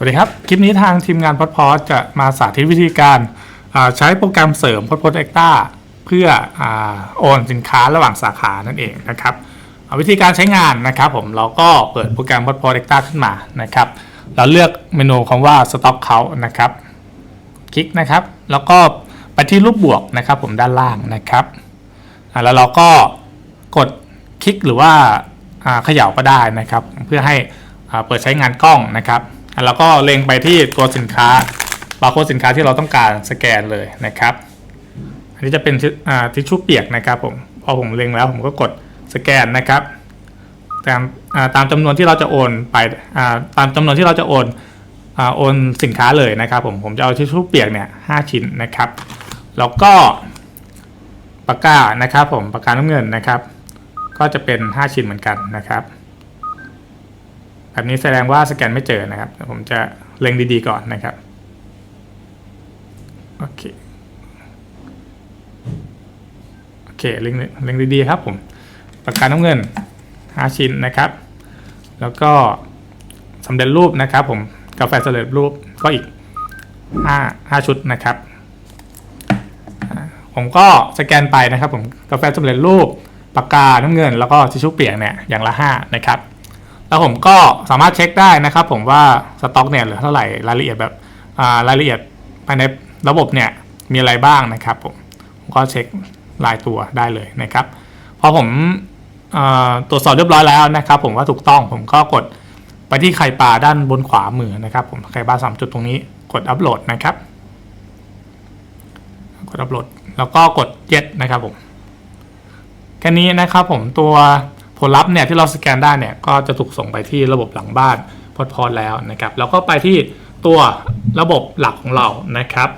สวัสดีครับ คลิปนี้ทางทีมงานพอดพอดจะมาสาธิตวิธีการใช้โปรแกรมเสริมพอดพอดเอ็กต้าเพื่ออโอนสินค้าระหว่างสาขานั่นเองนะครับวิธีการใช้งานนะครับผมเราก็เปิดโปรแกรมพอดพอดเอ็กต้าขึ้นมานะครับเราเลือกเมนูคำว่า Stop เขานะครับ คลิกนะครับ แล้วก็ไปที่รูปบวกนะครับ ผมด้านล่างนะครับแล้วเราก็กดคลิกหรือว่าเขย่าก็ได้นะครับ เพื่อให้เปิดใช้งานกล้องนะครับ แล้วก็เล็งไปที่ตัวสินค้าบาร์โค้ดสินค้าที่เราต้องการสแกนเลยนะครับ อันนี้จะเป็นทิชชู่เปียกนะครับผมพอผมเล็งแล้วผมก็กดสแกนนะครับ ตามตามจำนวนที่เราจะโอนไปตามจำนวนที่เราจะโอนอโอนสินค้าเลยนะครับ ผมผมจะเอาทิชชู่เปียกเนี่ยห้าชิ้นนะครับ แล้วก็ปากกานะครับ ผมปากกาน้ำเงินนะครับ ก็จะเป็น 5 ชิ้นเหมือนกันนะครับ แบบนี้แสดงว่าสแกนไม่เจอนะครับ ผมจะเล็งดีๆก่อนนะครับ โอเค โอเค เล็งเล็งดีๆครับผม ปากกาน้ำเงิน 5 ชิ้นนะครับ แล้วก็สำเร็จรูปนะครับผม กาแฟสำเร็จรูปก็อีก 5 5 ชุดนะครับ ผมก็สแกนไปนะครับผม กาแฟสำเร็จรูป ปากกาน้ำเงิน แล้วก็ทิชชู่เปียกเนี่ย อย่างละ 5 นะครับ แล้วผมก็สามารถเช็คได้นะครับ ผมว่าสต็อกเนี่ยเหลือเท่าไหร่รายละเอียดแบบรายละเอียดภายในระบบเนี่ยมีอะไรบ้างนะครับผมก็เช็ครายตัวได้เลยนะครับพอผมอตรวจสอบเรียบร้อยแล้วนะครับ ผมว่าถูกต้องผมก็กดไปที่ไข่ปลาด้านบนขวามือนะครับ ผมไข่ปลาสามจุดตรงนี้กดอัปโหลดนะครับ กดอัปโหลดแล้วก็กด get นะครับผมแค่นี้นะครับผมตัว ผลลัพธ์เนี่ยที่เราสแกนได้เนี่ยก็จะถูกส่งไปที่ระบบหลังบ้านพอดพอดแล้วนะครับแล้วก็ไปที่ตัวระบบหลักของเรานะครับ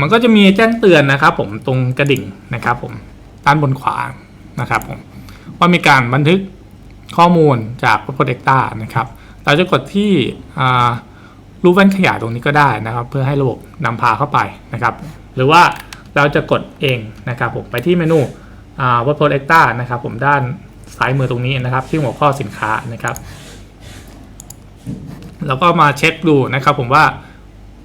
มันก็จะมีแจ้งเตือนนะครับ ผมตรงกระดิ่งนะครับ ผมด้านบนขวานะครับผมว่ามีการบันทึกข้อมูลจาก p r o d e c t a นะครับ เราจะกดที่รูปแว่นขยายตรงนี้ก็ได้นะครับ เพื่อให้ระบบนำพาเข้าไปนะครับ หรือว่าเราจะกดเองนะครับผมไปที่เมนู อ่า Word Protector นะครับผมด้านซ้ายมือตรงนี้นะครับ ที่หัวข้อสินค้านะครับแล้วก็มาเช็คดูนะครับ ผมว่า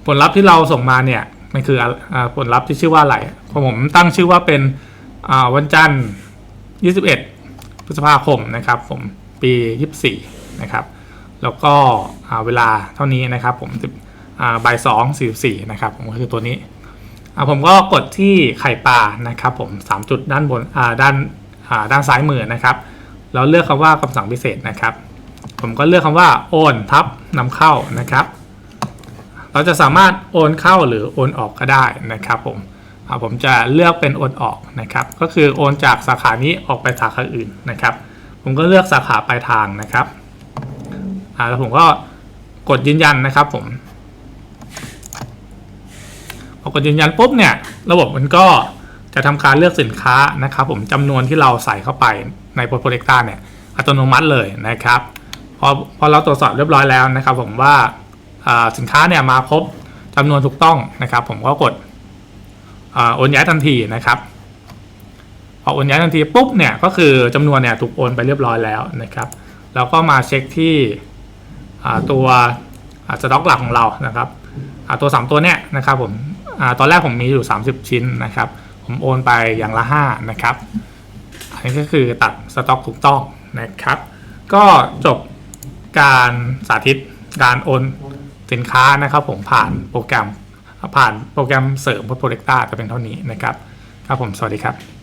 ผลลัพธ์ที่เราส่งมาเนี่ยมันคืออผลลัพธ์ที่ชื่อว่าอะไรผมตั้งชื่อว่าเป็นวันจันทร์ 21 พฤษภาคมนะครับ ผมปี 24 นะครับ แล้วก็เวลาเท่านี้นะครับ ผมบ่ายสองสี่สี่นะครับผมก็คือตัวนี้ ผมก็กดที่ไข่ปลานะครับผมสามจุดด้านบนอ่าด้านอ่าด้านซ้ายมือนะครับแล้วเลือกคำว่าคำสั่งพิเศษนะครับ ผมก็เลือกคำว่าโอนทับนำเข้านะครับ เราจะสามารถโอนเข้าหรือโอนออกก็ได้นะครับผมอ่าผมจะเลือกเป็นโอนออกนะครับ ก็คือโอนจากสาขานี้ออกไปสาขาอื่นนะครับ ผมก็เลือกสาขาปลายทางนะครับอ่าแล้วผมก็กดยืนยันนะครับผม พอกดยืนยันปุ๊บเนี่ยระบบมันก็จะทำการเลือกสินค้านะครับผมจำนวนที่เราใส่เข้าไปในโปรเจกต์เนี่ยอัตโนมัติเลยนะครับพอพอเราตรวจสอบเรียบร้อยแล้วนะครับ ผมว่าสินค้าเนี่ยมาครบจำนวนถูกต้องนะครับ ผมก็กดอโอนย้ายทันทีนะครับพอโอนย้ายทันทีปุ๊บเนี่ยก็คือจำนวนเนี่ยถูกโอนไปเรียบร้อยแล้วนะครับแล้วก็มาเช็คที่ตัวสต็อกหลักของเรานะครับตัว 3 ตัวเนี้ยนะครับผม ตอนแรกผมมีอยู่ 30 ชิ้นนะครับ ผมโอนไปอย่างละ 5 นะครับ อันนี้ก็คือตัดสต็อกถูกต้องนะครับ ก็จบการสาธิตการโอนสินค้านะครับ ผมผ่านโปรแกรมผ่านโปรแกรมเสริมโปรเจกต์จะเป็นเท่านี้นะครับ ครับผมสวัสดีครับ